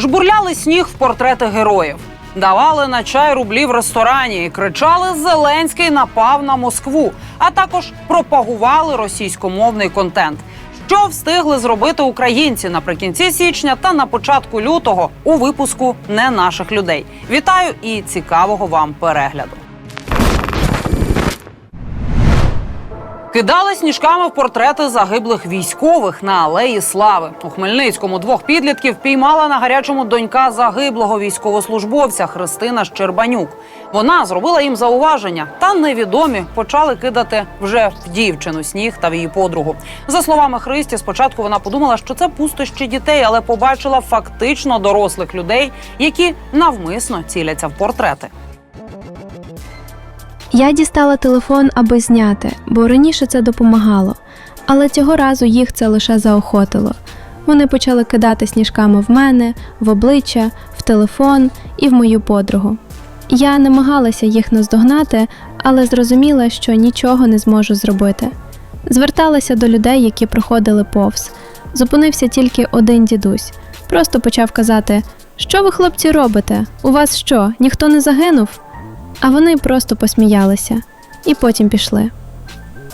Жбурляли сніг в портрети героїв, давали на чай рублі в ресторані і кричали Зеленський напав на Москву, а також пропагували російськомовний контент. Що встигли зробити українці наприкінці січня та на початку лютого у випуску не наших людей. Вітаю і цікавого вам перегляду. Кидали сніжками в портрети загиблих військових на алеї Слави. У Хмельницькому двох підлітків піймала на гарячому донька загиблого військовослужбовця Христина Щербанюк. Вона зробила їм зауваження, та невідомі почали кидати вже в дівчину сніг та в її подругу. За словами Христі, спочатку вона подумала, що це пустощі дітей, але побачила фактично дорослих людей, які навмисно ціляться в портрети. Я дістала телефон, аби зняти, бо раніше це допомагало. Але цього разу їх це лише заохотило. Вони почали кидати сніжками в мене, в обличчя, в телефон і в мою подругу. Я намагалася їх наздогнати, але зрозуміла, що нічого не зможу зробити. Зверталася до людей, які проходили повз. Зупинився тільки один дідусь. Просто почав казати: Що ви, хлопці, робите? У вас що, ніхто не загинув? А вони просто посміялися і потім пішли.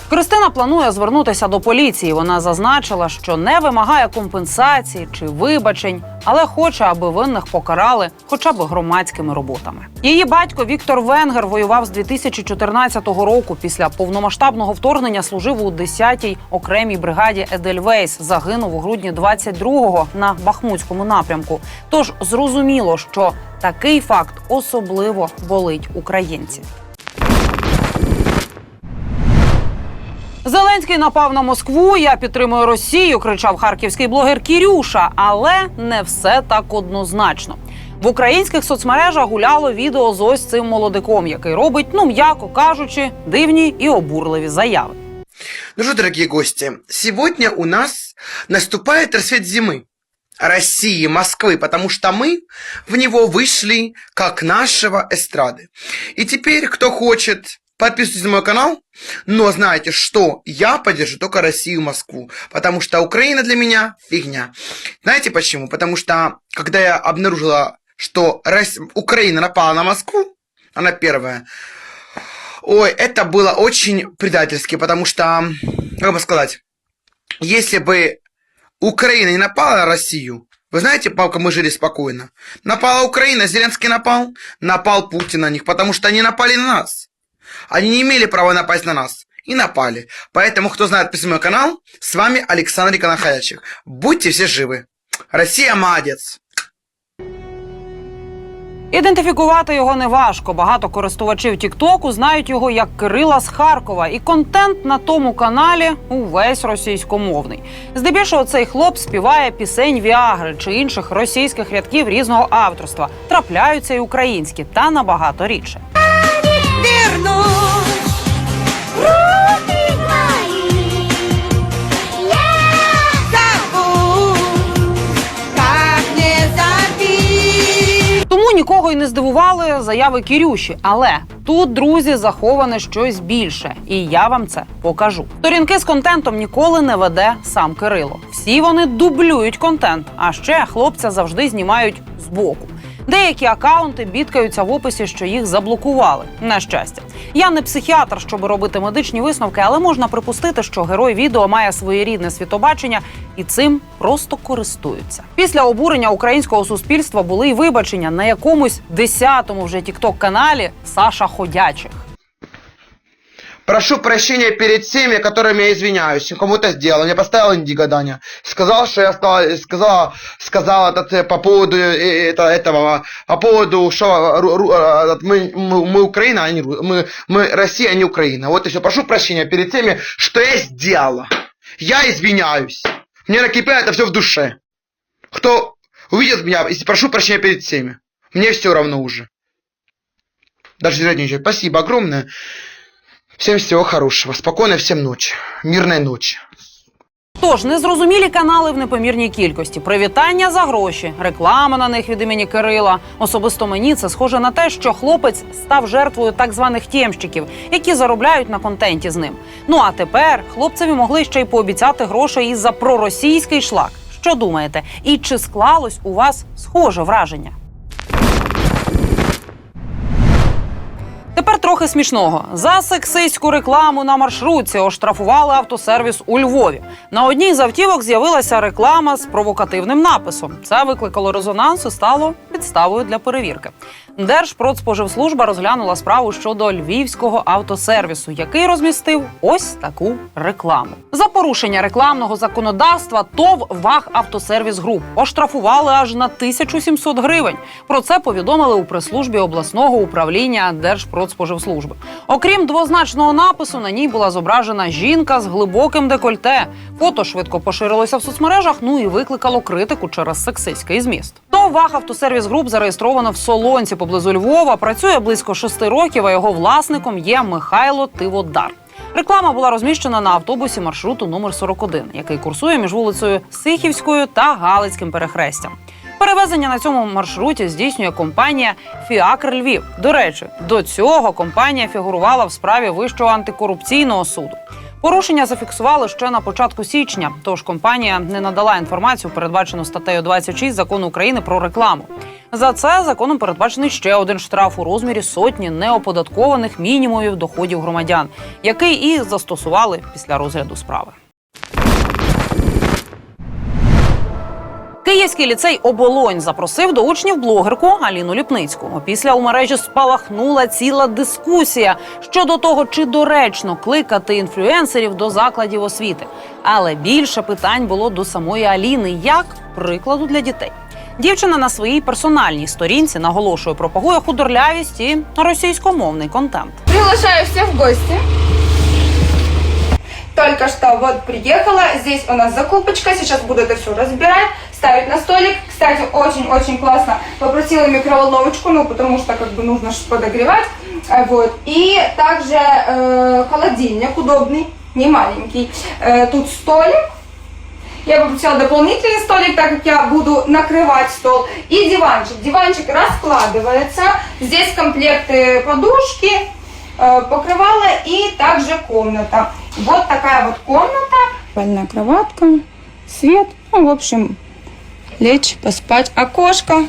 Кристина планує звернутися до поліції. Вона зазначила, що не вимагає компенсації чи вибачень, але хоче, аби винних покарали хоча б громадськими роботами. Її батько Віктор Венгер воював з 2014 року. Після повномасштабного вторгнення служив у 10-й окремій бригаді Едельвейс. Загинув у грудні 22-го на Бахмутському напрямку. Тож зрозуміло, що такий факт особливо болить українців. Зеленський напав на Москву. Я підтримую Росію. кричав харківський блогер Кірюша. Але не все так однозначно. В українських соцмережах гуляло відео з ось цим молодиком, який робить, ну м'яко кажучи, дивні і обурливі заяви. Ну что, дорогие гости, сегодня у нас наступает рассвет зимы. России, Москвы, потому что мы в него вышли как нашего эстрады. И теперь, кто хочет, Подписывайтесь на мой канал, но знайте, что я поддержу только Россию, Москву, потому что Украина для меня фигня. Знаете почему? Потому что, когда я обнаружила, что Рос- Украина напала на Москву, она первая, Ой, это было очень предательски, потому что, как бы сказать, если бы Украина не напала на Россию, вы знаете, пока мы жили спокойно, напала Украина, Зеленский напал, напал Путин на них, потому что они напали на нас. Они не имели права напасть на нас. И напали. Поэтому, кто знает, подписывай мой канал. С вами Александр Никонахаячих. Будьте все живы. Россия молодец. Ідентифікувати його неважко. Багато користувачів Тіктоку знають його як Кирила з Харкова, і контент на тому каналі увесь російськомовний. Здебільшого цей хлоп співає пісень Віагри чи інших російських рядків різного авторства. Трапляються й українські та набагато рідше. Нікого й не здивували заяви Кірюші. Але тут, друзі, заховане щось більше, і я вам це покажу. Сторінки з контентом ніколи не веде сам Кирило. Всі вони дублюють контент, а ще хлопця завжди знімають збоку. Деякі акаунти бідкаються в описі, що їх заблокували. На щастя, я не психіатр, щоб робити медичні висновки, але можна припустити, що герой відео має своєрідне світобачення і цим просто користуються. Після обурення українського суспільства були й вибачення на якомусь десятому вже тікток каналі Саша Ходячих. Прошу прощения перед всеми, которыми я извиняюсь. Кому-то сделал. Мне поставил индиго Даня. Сказал, что я стал, сказала, сказал этот, э, по поводу э, это, этого, по поводу, что э, мы, мы, мы Украина, а не мы, мы Россия, а не Украина. Вот и все. Прошу прощения перед теми, что я сделала. Я извиняюсь. Мне накипело это все в душе. Кто увидит меня, прошу прощения перед всеми. Мне все равно уже. Даже ничего. Спасибо огромное. Всем всего хорошего. Спокойной всем ночи. Мирной ночи. Тож незрозумілі канали в непомірній кількості, привітання за гроші, реклама на них від імені Кирила. Особисто мені це схоже на те, що хлопець став жертвою так званих тємщиків, які заробляють на контенті з ним. Ну а тепер хлопцеві могли ще й пообіцяти грошей і за проросійський шлак. Що думаєте? І чи склалось у вас схоже враження? Трохи смішного. За сексистську рекламу на маршрутці оштрафували автосервіс у Львові. На одній з автівок з'явилася реклама з провокативним написом. Це викликало резонанс і стало підставою для перевірки. Держпродспоживслужба розглянула справу щодо львівського автосервісу, який розмістив ось таку рекламу. За порушення рекламного законодавства ТОВ ВАГ Автосервіс Груп оштрафували аж на 1700 гривень. Про це повідомили у прес-службі обласного управління Держпродспоживслужби. Окрім двозначного напису, на ній була зображена жінка з глибоким декольте. Фото швидко поширилося в соцмережах. Ну і викликало критику через сексистський зміст. ВАГ Автосервіс Груп зареєстровано в Солонці поблизу Львова. Працює близько шести років. А його власником є Михайло Тиводар. Реклама була розміщена на автобусі маршруту номер 41, який курсує між вулицею Сихівською та Галицьким перехрестям. Перевезення на цьому маршруті здійснює компанія Фіакр Львів. До речі, до цього компанія фігурувала в справі Вищого антикорупційного суду. Порушення зафіксували ще на початку січня. Тож компанія не надала інформацію, передбачену статтею 26 закону України про рекламу. За це законом передбачений ще один штраф у розмірі сотні неоподаткованих мінімумів доходів громадян, який і застосували після розгляду справи. Київський ліцей Оболонь запросив до учнів блогерку Аліну Ліпницьку. Опісля у мережі спалахнула ціла дискусія щодо того, чи доречно кликати інфлюенсерів до закладів освіти. Але більше питань було до самої Аліни, як прикладу для дітей. Дівчина на своїй персональній сторінці наголошує, пропагує худорлявість і російськомовний контент. Приглашаю всех в гости. Только что вот приехала, здесь у нас закупочка, сейчас буду это все разбирать, ставить на столик. Кстати, очень-очень классно. Попросила микроволновочку, ну потому что как бы нужно подогревать. Э, Вот. И также э, холодильник удобный, не маленький. Э, тут столик. Я попросила дополнительный столик, так как я буду накрывать стол. И диванчик. Диванчик раскладывается. Здесь комплекты подушки, э, покрывало и также комната. Вот такая вот комната. Больная кроватка, свет. Ну, в общем, лечь, поспать. Окошко.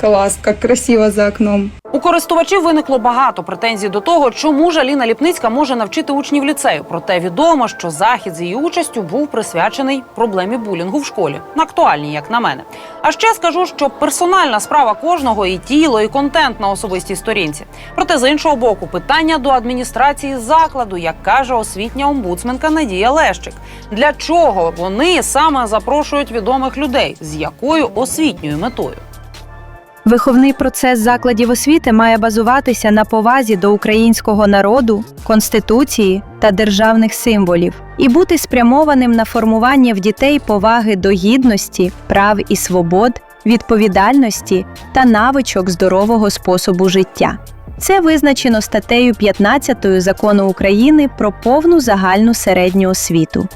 Класс, как красиво за окном. У користувачів виникло багато претензій до того, чому ж Аліна Ліпницька може навчити учнів ліцею. Проте відомо, що захід з її участю був присвячений проблемі булінгу в школі. Актуальній, як на мене. А ще скажу, що персональна справа кожного і тіло, і контент на особистій сторінці. Проте з іншого боку, питання до адміністрації закладу, як каже освітня омбудсменка Надія Лещик. Для чого вони саме запрошують відомих людей? З якою освітньою метою? Виховний процес закладів освіти має базуватися на повазі до українського народу, конституції та державних символів і бути спрямованим на формування в дітей поваги до гідності, прав і свобод, відповідальності та навичок здорового способу життя. Це визначено статтею 15 закону України про повну загальну середню освіту.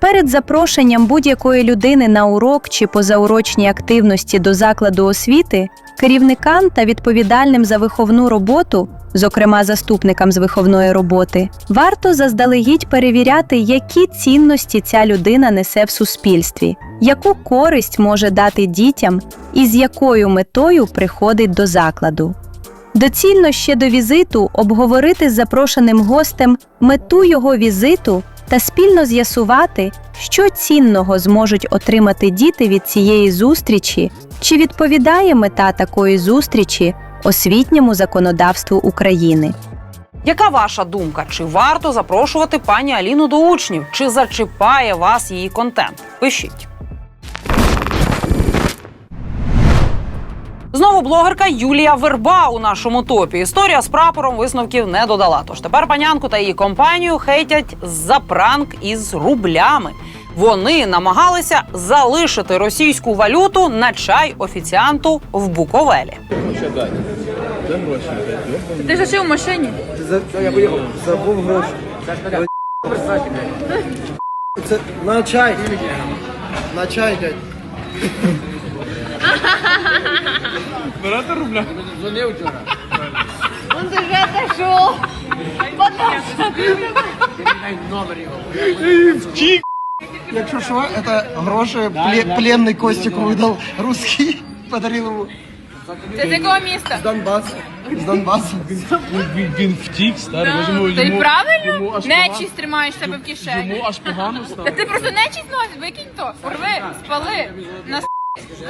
Перед запрошенням будь-якої людини на урок чи позаурочні активності до закладу освіти керівникам та відповідальним за виховну роботу, зокрема заступникам з виховної роботи, варто заздалегідь перевіряти, які цінності ця людина несе в суспільстві, яку користь може дати дітям і з якою метою приходить до закладу. Доцільно ще до візиту обговорити з запрошеним гостем мету його візиту та спільно з'ясувати, що цінного зможуть отримати діти від цієї зустрічі, чи відповідає мета такої зустрічі освітньому законодавству України. Яка ваша думка? Чи варто запрошувати пані Аліну до учнів? Чи зачіпає вас її контент? Пишіть. Знову блогерка Юлія Верба у нашому топі. Історія з прапором висновків не додала. Тож тепер панянку та її компанію хейтять за пранк із рублями. Вони намагалися залишити російську валюту на чай офіціанту в Буковелі. Же жил в машине? Забув гроші. Це на чай. На чай, дядь. Якщо що, це гроші пле- пленний Костік видав русський, подарив йому. Це з якого міста? З Донбасу. З Донбасу. Він, він втік, старий, може йому, йому, правильно? аж Нечість тримаєш себе в кишені. Йому аж погано Та стало. ти просто нечість носиш, викинь то, порви, спали, на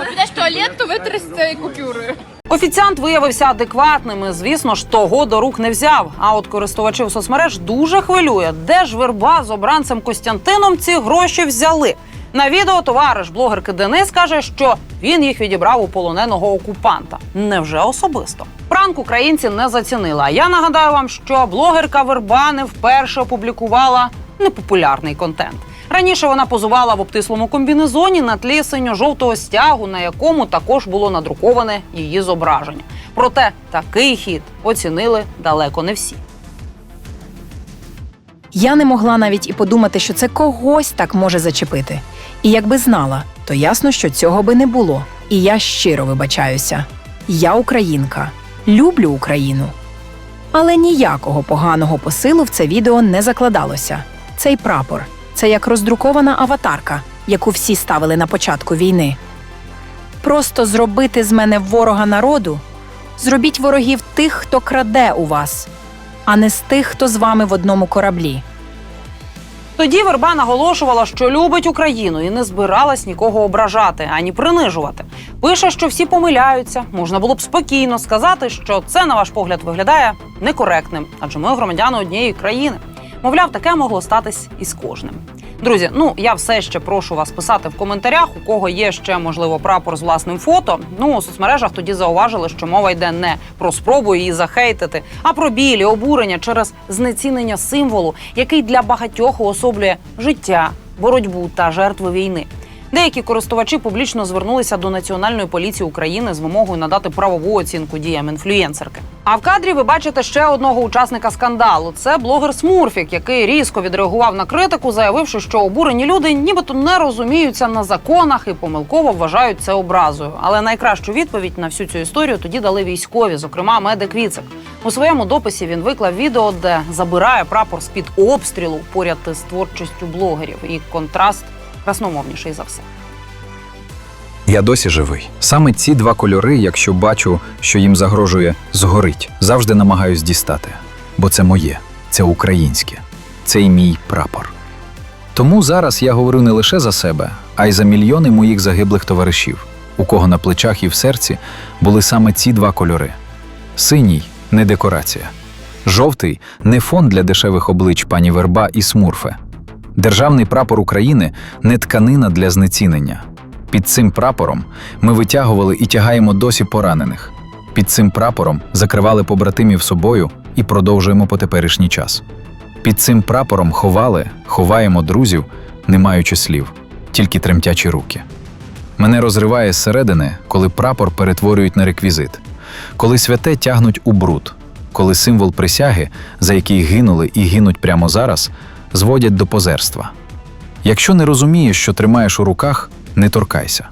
підеш туалет, то витри з цією купюрою. Офіціант виявився адекватним і, звісно ж, того до рук не взяв. А от користувачів соцмереж дуже хвилює, де ж верба з обранцем Костянтином ці гроші взяли. На відео товариш блогерки Денис каже, що він їх відібрав у полоненого окупанта. Невже особисто? Пранк українці не зацінили. А я нагадаю вам, що блогерка Верба не вперше опублікувала непопулярний контент. Раніше вона позувала в обтислому комбінезоні на тлі синьо-жовтого стягу, на якому також було надруковане її зображення. Проте такий хід оцінили далеко не всі. Я не могла навіть і подумати, що це когось так може зачепити. І якби знала, то ясно, що цього би не було. І я щиро вибачаюся. Я українка, люблю Україну. Але ніякого поганого посилу в це відео не закладалося. Цей прапор це як роздрукована аватарка, яку всі ставили на початку війни. Просто зробити з мене ворога народу. Зробіть ворогів тих, хто краде у вас, а не з тих, хто з вами в одному кораблі. Тоді Верба наголошувала, що любить Україну і не збиралась нікого ображати ані принижувати. Пише, що всі помиляються. Можна було б спокійно сказати, що це, на ваш погляд, виглядає некоректним, адже ми громадяни однієї країни. Мовляв, таке могло статись із кожним. Друзі, ну я все ще прошу вас писати в коментарях, у кого є ще можливо прапор з власним фото. Ну у соцмережах тоді зауважили, що мова йде не про спробу її захейтити, а про білі обурення через знецінення символу, який для багатьох уособлює життя, боротьбу та жертви війни. Деякі користувачі публічно звернулися до Національної поліції України з вимогою надати правову оцінку діям інфлюєнсерки. А в кадрі ви бачите ще одного учасника скандалу. Це блогер Смурфік, який різко відреагував на критику, заявивши, що обурені люди нібито не розуміються на законах і помилково вважають це образою. Але найкращу відповідь на всю цю історію тоді дали військові, зокрема медик Віцик. У своєму дописі він виклав відео, де забирає прапор з під обстрілу поряд із творчістю блогерів. І контраст красномовніший за все. Я досі живий. Саме ці два кольори, якщо бачу, що їм загрожує згорить, завжди намагаюсь дістати. Бо це моє, це українське, це й мій прапор. Тому зараз я говорю не лише за себе, а й за мільйони моїх загиблих товаришів, у кого на плечах і в серці були саме ці два кольори: синій не декорація, жовтий не фон для дешевих облич пані Верба і Смурфе. Державний прапор України не тканина для знецінення. Під цим прапором ми витягували і тягаємо досі поранених. Під цим прапором закривали побратимів собою і продовжуємо по теперішній час. Під цим прапором ховали, ховаємо друзів, не маючи слів, тільки тремтячі руки. Мене розриває зсередини, коли прапор перетворюють на реквізит, коли святе тягнуть у бруд, коли символ присяги, за який гинули і гинуть прямо зараз, зводять до позерства. Якщо не розумієш, що тримаєш у руках, не торкайся.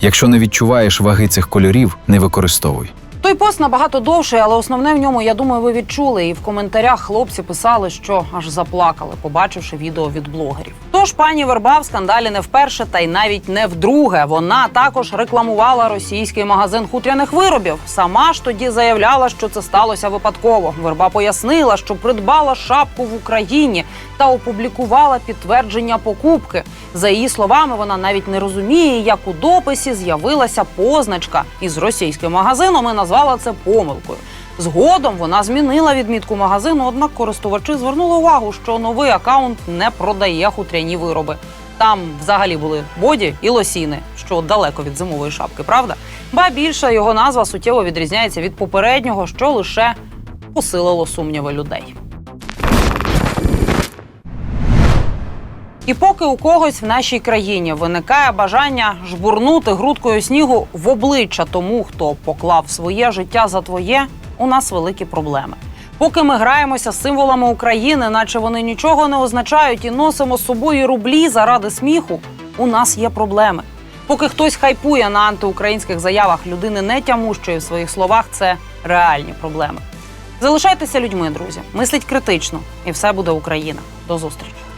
Якщо не відчуваєш ваги цих кольорів, не використовуй. Той пост набагато довший, але основне в ньому, я думаю, ви відчули. І в коментарях хлопці писали, що аж заплакали, побачивши відео від блогерів. Тож пані Верба в скандалі не вперше, та й навіть не вдруге. Вона також рекламувала російський магазин хутряних виробів. Сама ж тоді заявляла, що це сталося випадково. Верба пояснила, що придбала шапку в Україні та опублікувала підтвердження покупки. За її словами, вона навіть не розуміє, як у дописі з'явилася позначка із російським магазином і назвала це помилкою. Згодом вона змінила відмітку магазину, однак користувачі звернули увагу, що новий акаунт не продає хутряні вироби. Там взагалі були боді і лосіни, що далеко від зимової шапки, правда? Ба більше його назва суттєво відрізняється від попереднього, що лише посилило сумніви людей. І поки у когось в нашій країні виникає бажання жбурнути грудкою снігу в обличчя тому, хто поклав своє життя за твоє, у нас великі проблеми. Поки ми граємося з символами України, наче вони нічого не означають, і носимо з собою рублі заради сміху, у нас є проблеми. Поки хтось хайпує на антиукраїнських заявах людини не тямущої в своїх словах, це реальні проблеми. Залишайтеся людьми, друзі. Мисліть критично, і все буде Україна. До зустрічі.